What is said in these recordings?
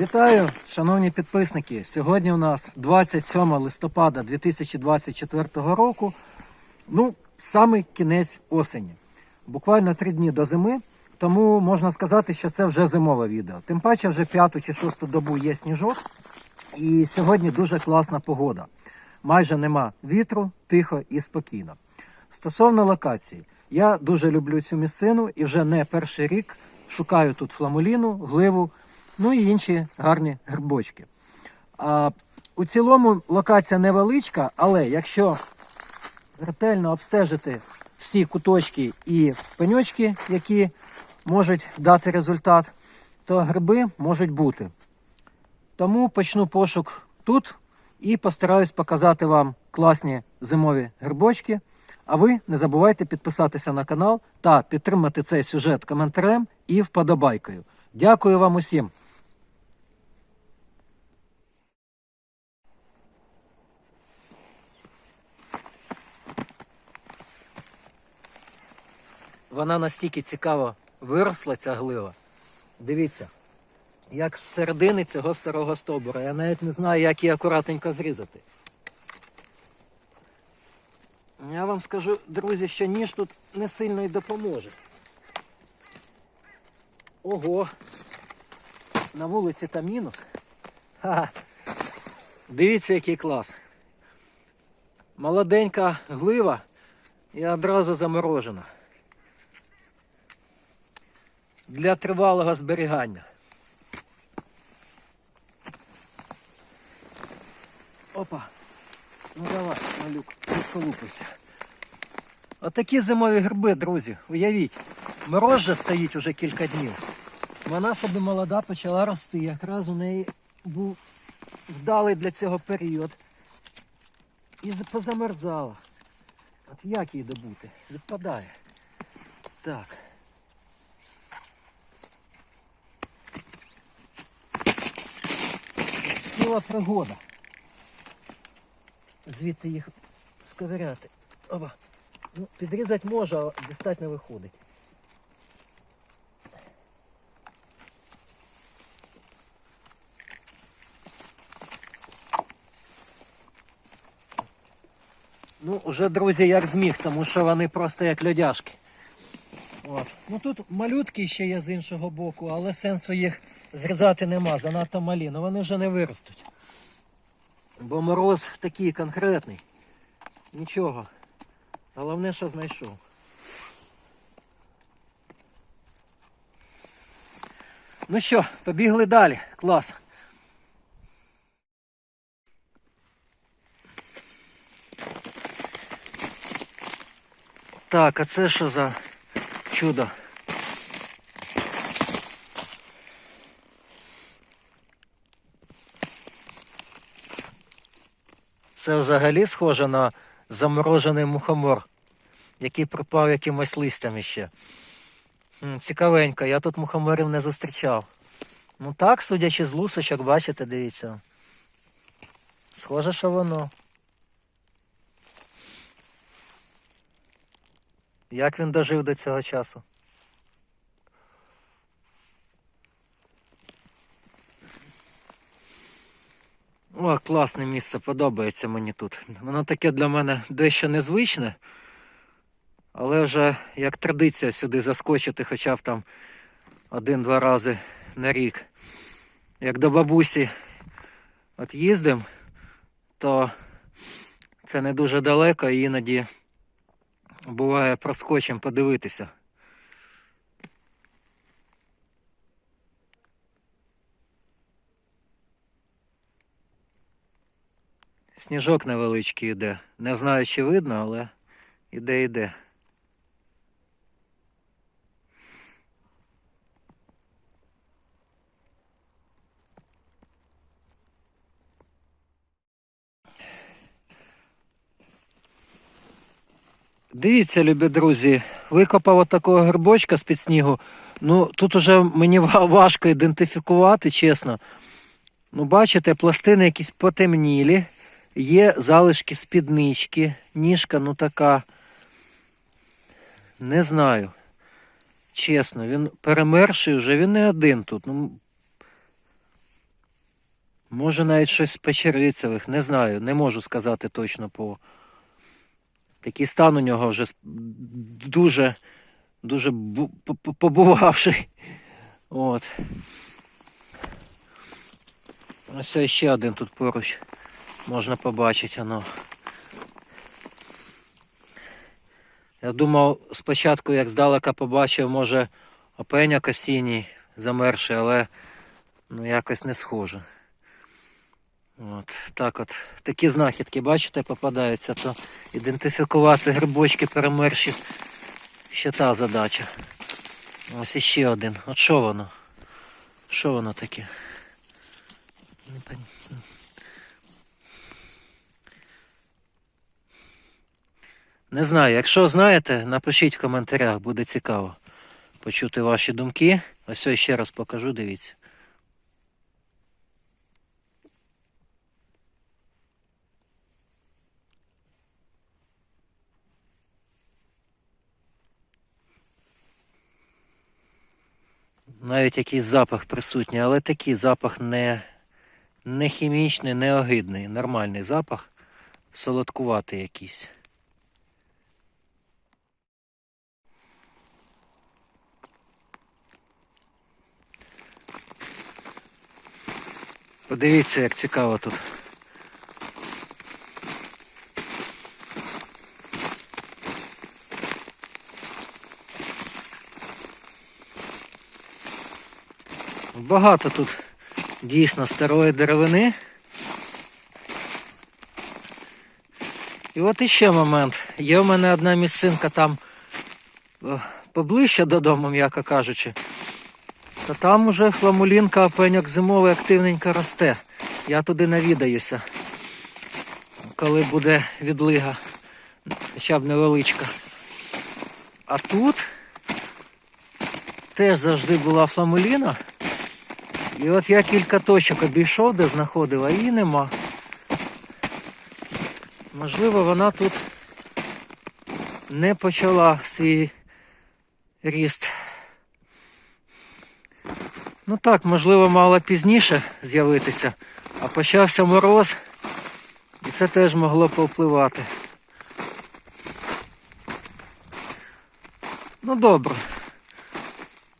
Вітаю, шановні підписники. Сьогодні у нас 27 листопада 2024 року. Ну, саме кінець осені. Буквально три дні до зими, тому можна сказати, що це вже зимове відео. Тим паче, вже п'яту чи шосту добу є сніжок, і сьогодні дуже класна погода. Майже нема вітру, тихо і спокійно. Стосовно локації, я дуже люблю цю місцину і вже не перший рік шукаю тут фламуліну, гливу, ну і інші гарні грибочки. А, у цілому локація невеличка, але якщо ретельно обстежити всі куточки і пеньочки, які можуть дати результат, то гриби можуть бути. Тому почну пошук тут і постараюсь показати вам класні зимові грибочки. А ви не забувайте підписатися на канал та підтримати цей сюжет коментарем і вподобайкою. Дякую вам усім! Вона настільки цікаво виросла, ця глива. Дивіться, як з середини цього старого стовбура. Я навіть не знаю, як її акуратненько зрізати. Я вам скажу, друзі, що ніж тут не сильно й допоможе. Ого! На вулиці там мінус. Ха. Дивіться, який клас. Молоденька глива і одразу заморожена. Для тривалого зберігання. Опа. Ну давай, малюк, відколупайся. Отакі зимові гриби, друзі, уявіть. Мороз же стоїть уже кілька днів. Вона собі молода почала рости. Якраз у неї був вдалий для цього період. І позамерзала. От як її добути? Відпадає. Так. Ціла пригода. Звідти їх сковиряти. Оба. Ну, підрізати може, а дістати не виходить. Ну, вже, друзі, як зміг, тому що вони просто як льодяшки. От. Ну тут малютки ще є з іншого боку, але сенсу їх зрізати нема, занадто малі, ну вони вже не виростуть. Бо мороз такий конкретний. Нічого. Головне, що знайшов. Ну що, побігли далі. Клас. Так, а це що за чудо? Це взагалі схоже на заморожений мухомор, який припав якимось листям іще. Цікавенько, я тут мухоморів не зустрічав. Ну так, судячи з лусочок, бачите, дивіться. Схоже, що воно. Як він дожив до цього часу? О, класне місце, подобається мені тут. Воно таке для мене дещо незвичне, але вже як традиція сюди заскочити хоча б там один-два рази на рік. Як до бабусі от їздимо, то це не дуже далеко і іноді буває проскочимо подивитися. Сніжок невеличкий йде. Не знаю, чи видно, але іде іде. Дивіться, любі друзі, викопав отакого грибочка з-під снігу. Ну, тут уже мені важко ідентифікувати, чесно. Ну, бачите, пластини якісь потемнілі, є залишки спіднички, ніжка, ну така. Не знаю. Чесно, він перемерший вже, він не один тут. Ну, Може навіть щось з печерицевих, не знаю, не можу сказати точно по. Такий стан у нього вже дуже, дуже бу- по- по- побувавший. От. Ось ще один тут поруч. Можна побачити воно. Я думав спочатку, як здалека побачив, може опеняк осінній замерший, але ну якось не схоже. От, так от. Такі знахідки, бачите, попадаються, то ідентифікувати грибочки перемерші. Ще та задача. Ось іще один. От що воно? Що воно таке? Не знаю, якщо знаєте, напишіть в коментарях, буде цікаво почути ваші думки. Ось ось ще раз покажу, дивіться. Навіть якийсь запах присутній, але такий запах не, не хімічний, не огидний. Нормальний запах, солодкуватий якийсь. Подивіться, як цікаво тут. Багато тут дійсно старої деревини. І от іще момент. Є в мене одна місцинка там поближче додому, м'яко кажучи. Та там уже фламулінка опеньок зимовий активненько росте. Я туди навідаюся, коли буде відлига, хоча б невеличка. А тут теж завжди була фламуліна. І от я кілька точок обійшов, де знаходив, а її нема. Можливо, вона тут не почала свій ріст. Ну так, можливо, мало пізніше з'явитися, а почався мороз, і це теж могло повпливати. Ну добре.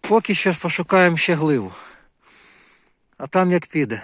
Поки що пошукаємо ще гливу. А там як піде.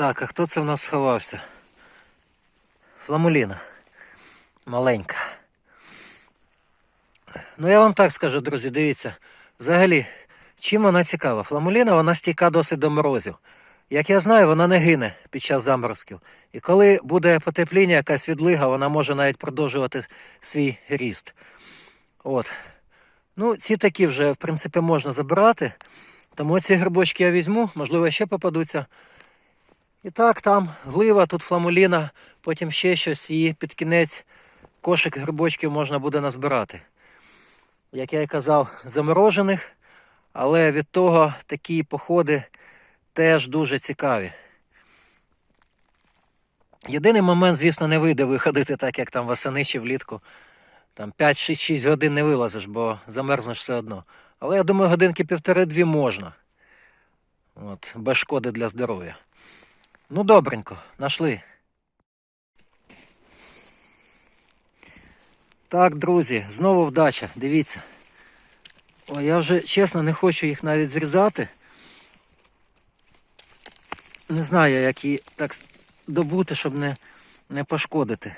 Так, а хто це в нас сховався? Фламуліна. Маленька. Ну я вам так скажу, друзі, дивіться. Взагалі, чим вона цікава? Фламуліна вона стійка досить до морозів. Як я знаю, вона не гине під час заморозків. І коли буде потепління, якась відлига, вона може навіть продовжувати свій ріст. От. Ну, ці такі вже, в принципі, можна забирати. Тому ці грибочки я візьму, можливо, ще попадуться. І так, там глива, тут фламуліна, потім ще щось, і під кінець кошик грибочків можна буде назбирати. Як я і казав, заморожених, але від того такі походи теж дуже цікаві. Єдиний момент, звісно, не вийде виходити так, як там восени чи влітку. Там 5-6 годин не вилазиш, бо замерзнеш все одно. Але я думаю, годинки півтори-дві можна. От, без шкоди для здоров'я. Ну, добренько, нашли. Так, друзі, знову вдача, дивіться. О, я вже чесно не хочу їх навіть зрізати. Не знаю, як її так добути, щоб не, не пошкодити.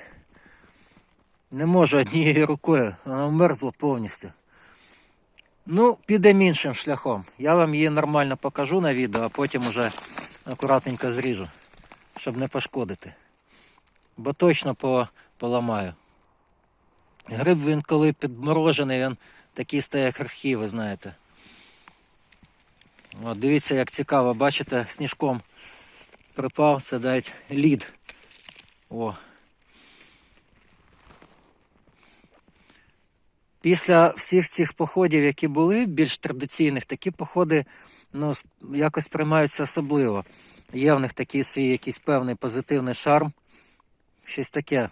Не можу однією рукою, вона вмерзла повністю. Ну, підемо іншим шляхом. Я вам її нормально покажу на відео, а потім уже акуратненько зріжу, щоб не пошкодити. Бо точно по, поламаю. Гриб він коли підморожений, він такий стає як архів, ви знаєте. От, дивіться, як цікаво, бачите, сніжком припав, це навіть лід. О. Після всіх цих походів, які були, більш традиційних, такі походи ну, якось приймаються особливо. Є в них такий свій якийсь певний позитивний шарм. Щось таке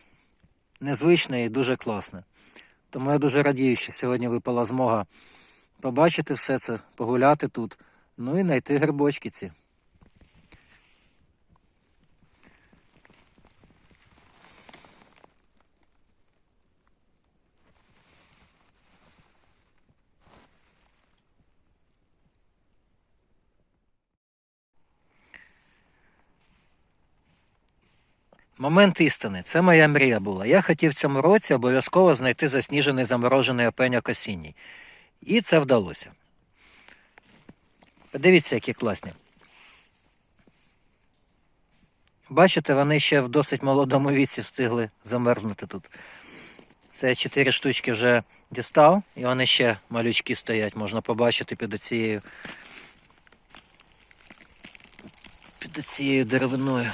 незвичне і дуже класне. Тому я дуже радію, що сьогодні випала змога побачити все це, погуляти тут, ну і знайти грибочки ці. Момент істини. Це моя мрія була. Я хотів в цьому році обов'язково знайти засніжений заморожений опеньок осінній. І це вдалося. Подивіться, які класні. Бачите, вони ще в досить молодому віці встигли замерзнути тут. Це чотири штучки вже дістав, і вони ще малючки стоять, можна побачити під цією під цією деревиною.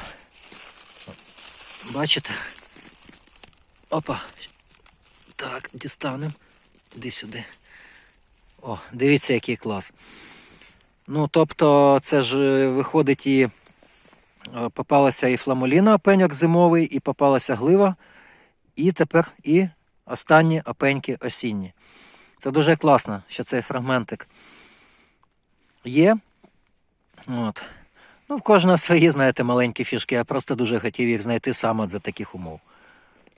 Бачите? Опа. Так, дістанемо. Іди сюди. О, дивіться, який клас. Ну, тобто, це ж е, виходить і е, попалася і фламуліна опеньок зимовий, і попалася глива, і тепер і останні опеньки осінні. Це дуже класно, що цей фрагментик є. От. Ну, в кожного свої, знаєте, маленькі фішки. Я просто дуже хотів їх знайти саме за таких умов.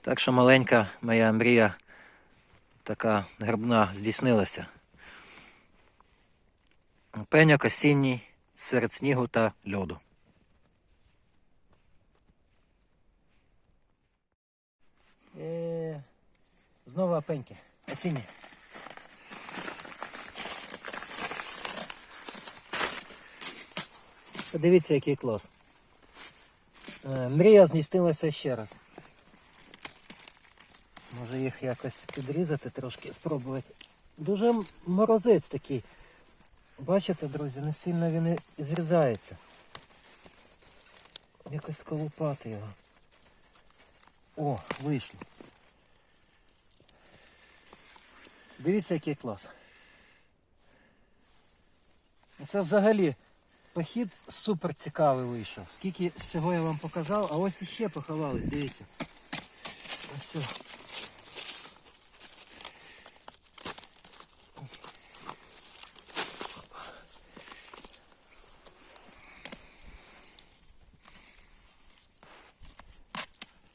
Так що маленька моя мрія така грибна здійснилася. Пеньок осінній серед снігу та льоду. Е, Знову опеньки. Осінні. Подивіться, який клас. Е, Мрія здійснилася ще раз. Може їх якось підрізати трошки, спробувати. Дуже морозець такий. Бачите, друзі, не сильно він і зрізається. Якось сколупати його. О, вийшло. Дивіться, який клас. Це взагалі похід супер цікавий вийшов. Скільки всього я вам показав, а ось іще поховались, дивіться. Ось.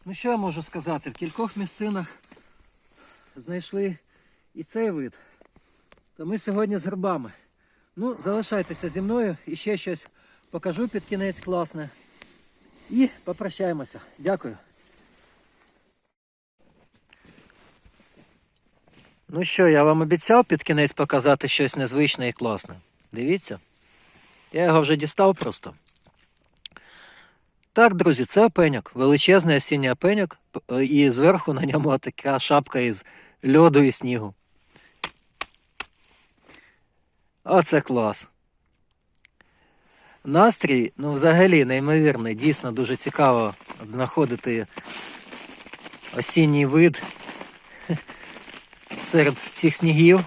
Ну що я можу сказати? В кількох місцинах знайшли і цей вид. То ми сьогодні з грибами. Ну, залишайтеся зі мною і ще щось покажу під кінець класне. І попрощаємося. Дякую. Ну що, я вам обіцяв під кінець показати щось незвичне і класне. Дивіться. Я його вже дістав просто. Так, друзі, це опеньок. Величезний осінній опеньок. І зверху на ньому така шапка із льоду і снігу. Оце клас. Настрій, ну, взагалі, неймовірний. Дійсно дуже цікаво знаходити осінній вид серед цих снігів.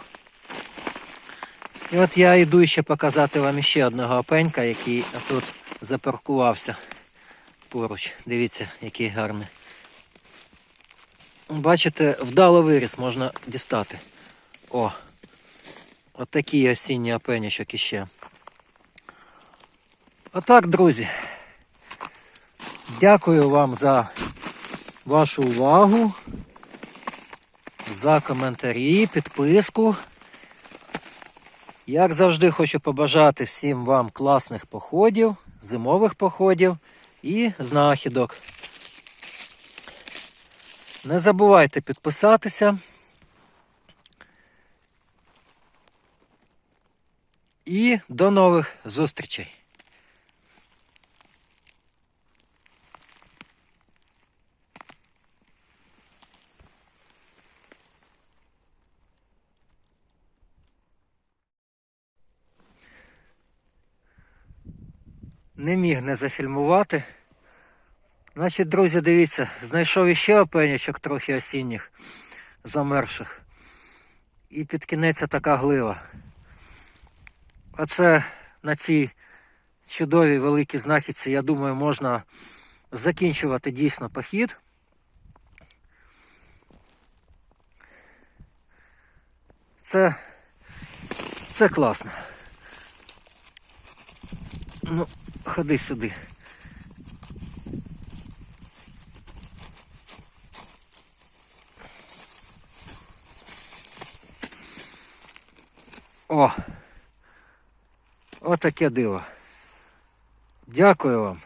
І от я йду ще показати вам ще одного опенька, який тут запаркувався поруч. Дивіться, який гарний. Бачите, вдало виріс можна дістати. О! От такий осінній опенячок іще. Отак, друзі. Дякую вам за вашу увагу, за коментарі, підписку. Як завжди, хочу побажати всім вам класних походів, зимових походів і знахідок. Не забувайте підписатися. І до нових зустрічей! Не міг не зафільмувати. Значить, друзі, дивіться, знайшов іще опенячок трохи осінніх, замерших. І під кінець така глива. Оце на цій чудовій великій знахідці, я думаю, можна закінчувати дійсно похід. Це, це класно. Ну, ходи сюди. О! Отаке диво. Дякую вам.